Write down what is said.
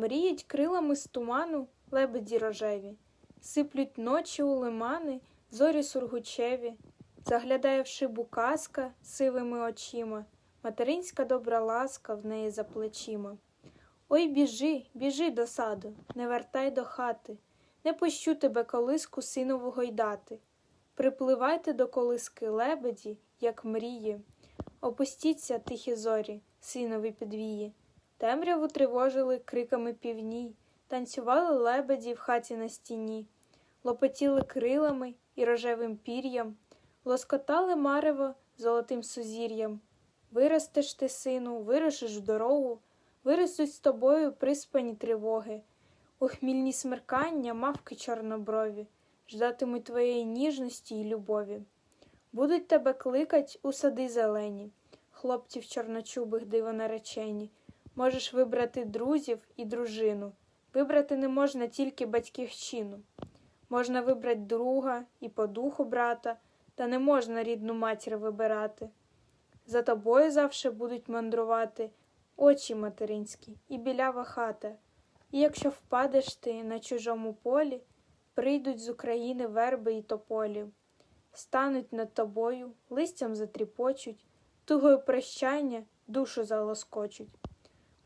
Мріють крилами з туману лебеді рожеві, сиплють ночі у лимани, зорі сургучеві, заглядає в шибу сивими очима, материнська добра ласка в неї за плечима. Ой, біжи, біжи до саду, не вертай до хати, не пущу тебе колиску синову гойдати. Припливайте до колиски лебеді, як мрії. Опустіться, тихі зорі, синові підвії. Темряву тривожили криками півні, танцювали лебеді в хаті на стіні, лопотіли крилами і рожевим пір'ям, лоскотали марево золотим сузір'ям. Виростеш ти, сину, вирушиш в дорогу, виростуть з тобою приспані тривоги. У хмільні смеркання мавки чорноброві, ждатимуть твоєї ніжності й любові. Будуть тебе кликать у сади зелені, хлопців чорночубих дивонаречені. Можеш вибрати друзів і дружину. Вибрати не можна тільки батьківщину. Можна вибрати друга і по духу брата, та не можна рідну матір вибирати. За тобою завше будуть мандрувати очі материнські і білява хата. І якщо впадеш ти на чужому полі, прийдуть з України верби й тополі, стануть над тобою, листям затріпочуть, тугою прощання душу залоскочуть.